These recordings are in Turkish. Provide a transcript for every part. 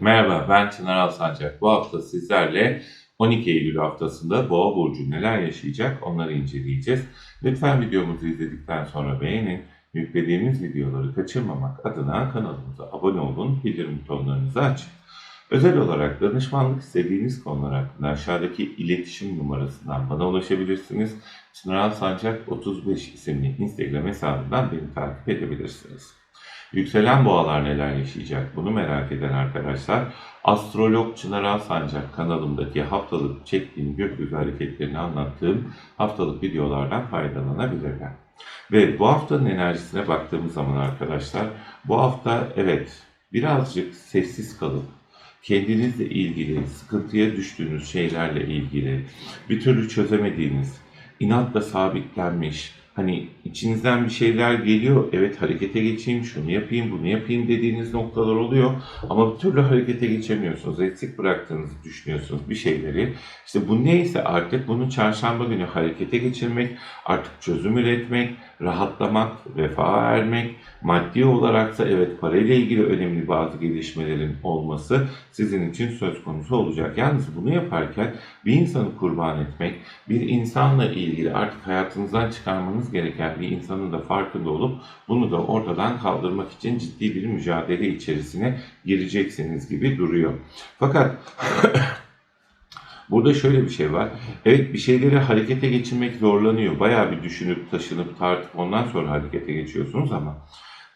Merhaba ben Çınar Alsancak. Bu hafta sizlerle 12 Eylül haftasında Boğa Burcu neler yaşayacak onları inceleyeceğiz. Lütfen videomuzu izledikten sonra beğenin. Yüklediğimiz videoları kaçırmamak adına kanalımıza abone olun, bildirim butonlarınızı açın. Özel olarak danışmanlık istediğiniz konular hakkında aşağıdaki iletişim numarasından bana ulaşabilirsiniz. Çınar Alsancak 35 isimli Instagram hesabından beni takip edebilirsiniz. Yükselen boğalar neler yaşayacak bunu merak eden arkadaşlar Astrolog Çınar Alsancak kanalımdaki haftalık çektiğim gökyüzü hareketlerini anlattığım haftalık videolardan faydalanabilirler. Ve bu haftanın enerjisine baktığımız zaman arkadaşlar bu hafta evet birazcık sessiz kalıp kendinizle ilgili, sıkıntıya düştüğünüz şeylerle ilgili, bir türlü çözemediğiniz, inatla sabitlenmiş, hani içinizden bir şeyler geliyor, evet harekete geçeyim, şunu yapayım, bunu yapayım dediğiniz noktalar oluyor ama bir türlü harekete geçemiyorsunuz, eksik bıraktığınızı düşünüyorsunuz bir şeyleri. İşte bu neyse artık bunu çarşamba günü harekete geçirmek, artık çözüm üretmek, rahatlamak, refaha ermek, maddi olaraksa evet parayla ilgili önemli bazı gelişmelerin olması sizin için söz konusu olacak. Yalnız bunu yaparken bir insanı kurban etmek, bir insanla ilgili artık hayatınızdan çıkarmanız gereken bir insanın da farkında olup bunu da ortadan kaldırmak için ciddi bir mücadele içerisine gireceksiniz gibi duruyor. Fakat Burada şöyle bir şey var. Evet bir şeyleri harekete geçirmek zorlanıyor. Bayağı bir düşünüp taşınıp tartıp ondan sonra harekete geçiyorsunuz ama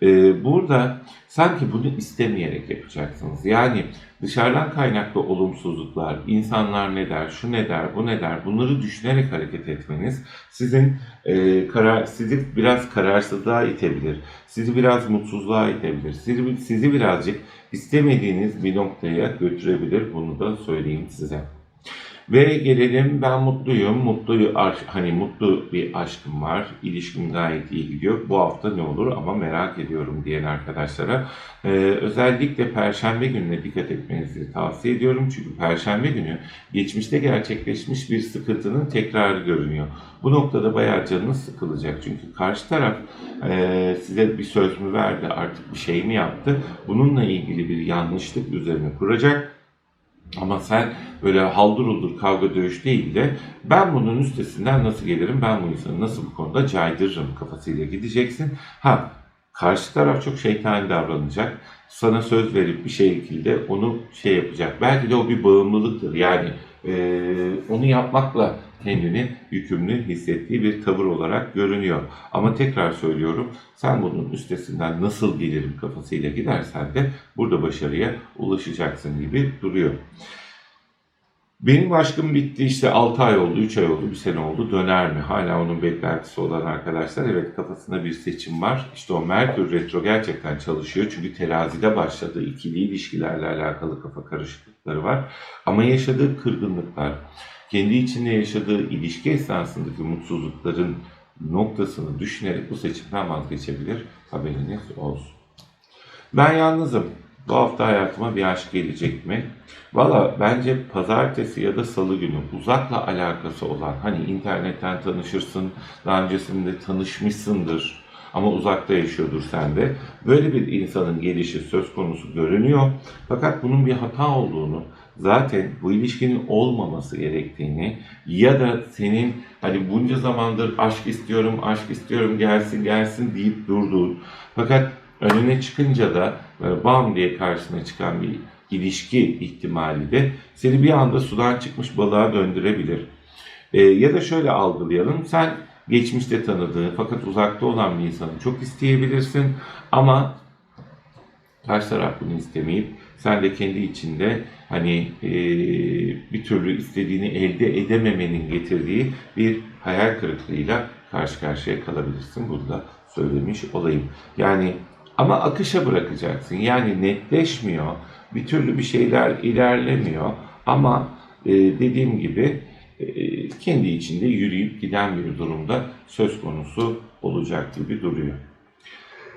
e, burada sanki bunu istemeyerek yapacaksınız. Yani dışarıdan kaynaklı olumsuzluklar, insanlar ne der, şu ne der, bu ne der bunları düşünerek hareket etmeniz sizin e, karar sizi biraz kararsızlığa itebilir. Sizi biraz mutsuzluğa itebilir. Sizi, sizi birazcık istemediğiniz bir noktaya götürebilir. Bunu da söyleyeyim size. Ve gelelim ben mutluyum. Mutlu hani mutlu bir aşkım var. İlişkim gayet iyi gidiyor. Bu hafta ne olur ama merak ediyorum diyen arkadaşlara e, özellikle perşembe gününe dikkat etmenizi tavsiye ediyorum. Çünkü perşembe günü geçmişte gerçekleşmiş bir sıkıntının tekrarı görünüyor. Bu noktada bayağı canınız sıkılacak. Çünkü karşı taraf e, size bir söz mü verdi artık bir şey mi yaptı? Bununla ilgili bir yanlışlık üzerine kuracak ama sen böyle haldır uldur kavga dövüş değil de ben bunun üstesinden nasıl gelirim, ben bu insanı nasıl bu konuda caydırırım kafasıyla gideceksin. Ha karşı taraf çok şeytani davranacak. Sana söz verip bir şekilde onu şey yapacak. Belki de o bir bağımlılıktır. Yani e, onu yapmakla kendini yükümlü hissettiği bir tavır olarak görünüyor. Ama tekrar söylüyorum sen bunun üstesinden nasıl gelirim kafasıyla gidersen de burada başarıya ulaşacaksın gibi duruyor. Benim aşkım bitti işte 6 ay oldu, 3 ay oldu, 1 sene oldu döner mi? Hala onun beklentisi olan arkadaşlar evet kafasında bir seçim var. İşte o Merkür Retro gerçekten çalışıyor. Çünkü terazide başladığı ikili ilişkilerle alakalı kafa karışıklıkları var. Ama yaşadığı kırgınlıklar, kendi içinde yaşadığı ilişki esnasındaki mutsuzlukların noktasını düşünerek bu seçimden vazgeçebilir. Haberiniz olsun. Ben yalnızım. Bu hafta hayatıma bir aşk gelecek mi? Valla bence pazartesi ya da salı günü uzakla alakası olan hani internetten tanışırsın, daha öncesinde tanışmışsındır ama uzakta yaşıyordur sende. Böyle bir insanın gelişi söz konusu görünüyor. Fakat bunun bir hata olduğunu, zaten bu ilişkinin olmaması gerektiğini ya da senin hani bunca zamandır aşk istiyorum, aşk istiyorum gelsin gelsin deyip durduğun fakat önüne çıkınca da böyle bam diye karşısına çıkan bir ilişki ihtimali de seni bir anda sudan çıkmış balığa döndürebilir. Ee, ya da şöyle algılayalım. Sen geçmişte tanıdığın fakat uzakta olan bir insanı çok isteyebilirsin ama karşı taraf bunu istemeyip sen de kendi içinde hani e, bir türlü istediğini elde edememenin getirdiği bir hayal kırıklığıyla karşı karşıya kalabilirsin. Bunu da söylemiş olayım. Yani ama akışa bırakacaksın. Yani netleşmiyor. Bir türlü bir şeyler ilerlemiyor. Ama e, dediğim gibi e, kendi içinde yürüyüp giden bir durumda söz konusu olacak gibi duruyor.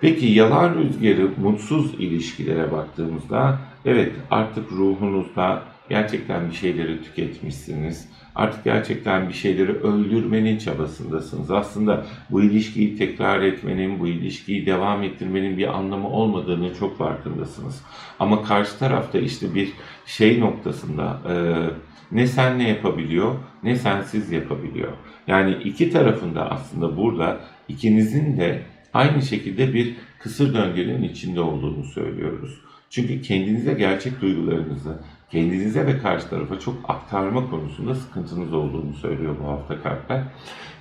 Peki yalan rüzgarı mutsuz ilişkilere baktığımızda evet artık ruhunuzda Gerçekten bir şeyleri tüketmişsiniz. Artık gerçekten bir şeyleri öldürmenin çabasındasınız. Aslında bu ilişkiyi tekrar etmenin, bu ilişkiyi devam ettirmenin bir anlamı olmadığını çok farkındasınız. Ama karşı tarafta işte bir şey noktasında e, ne sen ne yapabiliyor ne sensiz yapabiliyor. Yani iki tarafında aslında burada ikinizin de aynı şekilde bir kısır döngünün içinde olduğunu söylüyoruz. Çünkü kendinize gerçek duygularınızı, kendinize ve karşı tarafa çok aktarma konusunda sıkıntınız olduğunu söylüyor bu hafta kartlar.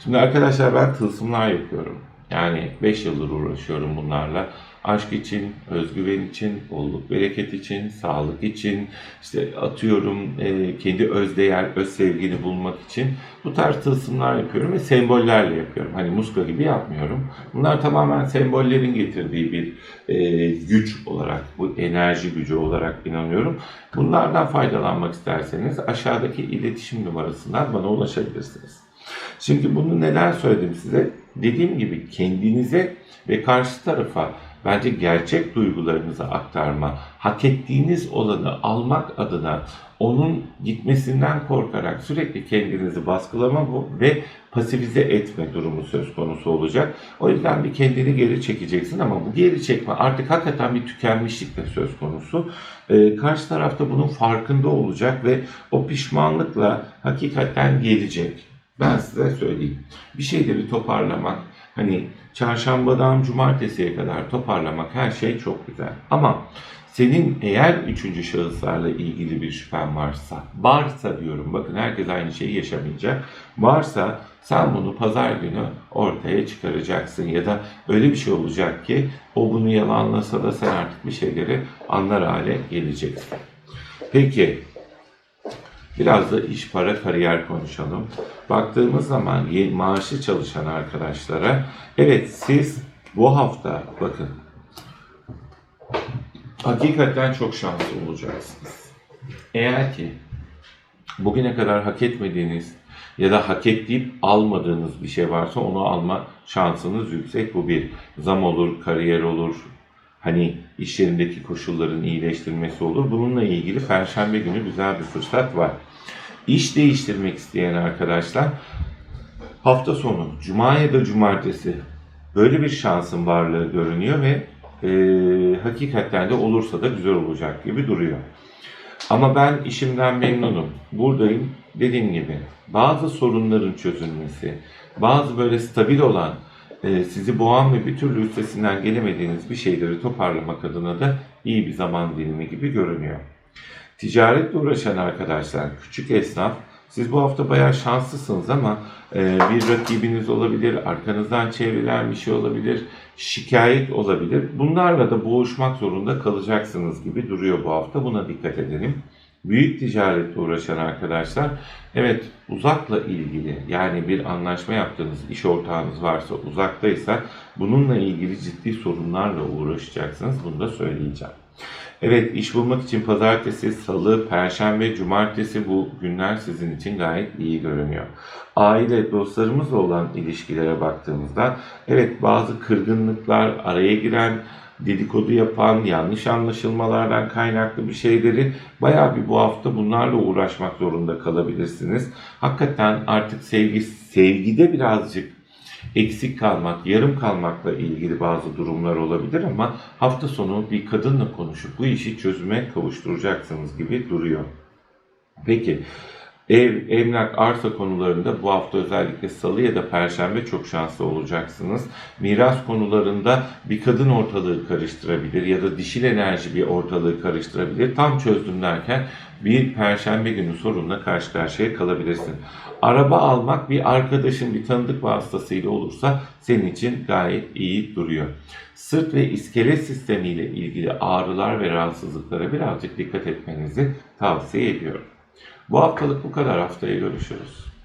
Şimdi arkadaşlar ben tılsımlar yapıyorum. Yani 5 yıldır uğraşıyorum bunlarla. Aşk için, özgüven için, bolluk bereket için, sağlık için, işte atıyorum e, kendi özdeğer, öz sevgini bulmak için bu tarz tılsımlar yapıyorum ve sembollerle yapıyorum. Hani muska gibi yapmıyorum. Bunlar tamamen sembollerin getirdiği bir e, güç olarak, bu enerji gücü olarak inanıyorum. Bunlardan faydalanmak isterseniz aşağıdaki iletişim numarasından bana ulaşabilirsiniz. Şimdi bunu neden söyledim size? Dediğim gibi kendinize ve karşı tarafa bence gerçek duygularınızı aktarma, hak ettiğiniz olanı almak adına onun gitmesinden korkarak sürekli kendinizi baskılama ve pasifize etme durumu söz konusu olacak. O yüzden bir kendini geri çekeceksin ama bu geri çekme artık hakikaten bir tükenmişlik de söz konusu. Ee, karşı tarafta bunun farkında olacak ve o pişmanlıkla hakikaten gelecek. Ben size söyleyeyim. Bir şeyleri toparlamak, hani çarşambadan cumartesiye kadar toparlamak her şey çok güzel. Ama senin eğer üçüncü şahıslarla ilgili bir şüphen varsa, varsa diyorum bakın herkes aynı şeyi yaşamayacak. Varsa sen bunu pazar günü ortaya çıkaracaksın ya da öyle bir şey olacak ki o bunu yalanlasa da sen artık bir şeyleri anlar hale geleceksin. Peki Biraz da iş, para, kariyer konuşalım. Baktığımız zaman yeni maaşlı çalışan arkadaşlara, evet siz bu hafta bakın hakikaten çok şanslı olacaksınız. Eğer ki bugüne kadar hak etmediğiniz ya da hak ettiğip almadığınız bir şey varsa onu alma şansınız yüksek. Bu bir zam olur, kariyer olur, hani iş yerindeki koşulların iyileştirilmesi olur. Bununla ilgili Perşembe günü güzel bir fırsat var. İş değiştirmek isteyen arkadaşlar hafta sonu, cuma ya da cumartesi böyle bir şansın varlığı görünüyor ve e, hakikaten de olursa da güzel olacak gibi duruyor. Ama ben işimden memnunum. Buradayım. Dediğim gibi bazı sorunların çözülmesi, bazı böyle stabil olan, sizi boğan ve bir türlü üstesinden gelemediğiniz bir şeyleri toparlamak adına da iyi bir zaman dilimi gibi görünüyor. Ticaretle uğraşan arkadaşlar, küçük esnaf, siz bu hafta bayağı şanslısınız ama e, bir rakibiniz olabilir, arkanızdan çevrilen bir şey olabilir, şikayet olabilir. Bunlarla da boğuşmak zorunda kalacaksınız gibi duruyor bu hafta. Buna dikkat edelim. Büyük ticaretle uğraşan arkadaşlar, evet uzakla ilgili yani bir anlaşma yaptığınız iş ortağınız varsa uzaktaysa bununla ilgili ciddi sorunlarla uğraşacaksınız. Bunu da söyleyeceğim. Evet iş bulmak için pazartesi, salı, perşembe, cumartesi bu günler sizin için gayet iyi görünüyor. Aile, dostlarımızla olan ilişkilere baktığımızda evet bazı kırgınlıklar, araya giren, dedikodu yapan, yanlış anlaşılmalardan kaynaklı bir şeyleri bayağı bir bu hafta bunlarla uğraşmak zorunda kalabilirsiniz. Hakikaten artık sevgi, sevgide birazcık eksik kalmak, yarım kalmakla ilgili bazı durumlar olabilir ama hafta sonu bir kadınla konuşup bu işi çözüme kavuşturacaksınız gibi duruyor. Peki Ev, emlak, arsa konularında bu hafta özellikle salı ya da perşembe çok şanslı olacaksınız. Miras konularında bir kadın ortalığı karıştırabilir ya da dişil enerji bir ortalığı karıştırabilir. Tam çözdüm derken bir perşembe günü sorunla karşı karşıya kalabilirsin. Araba almak bir arkadaşın, bir tanıdık vasıtasıyla olursa senin için gayet iyi duruyor. Sırt ve iskelet sistemiyle ilgili ağrılar ve rahatsızlıklara birazcık dikkat etmenizi tavsiye ediyorum. Bu haftalık bu kadar. Haftaya görüşürüz.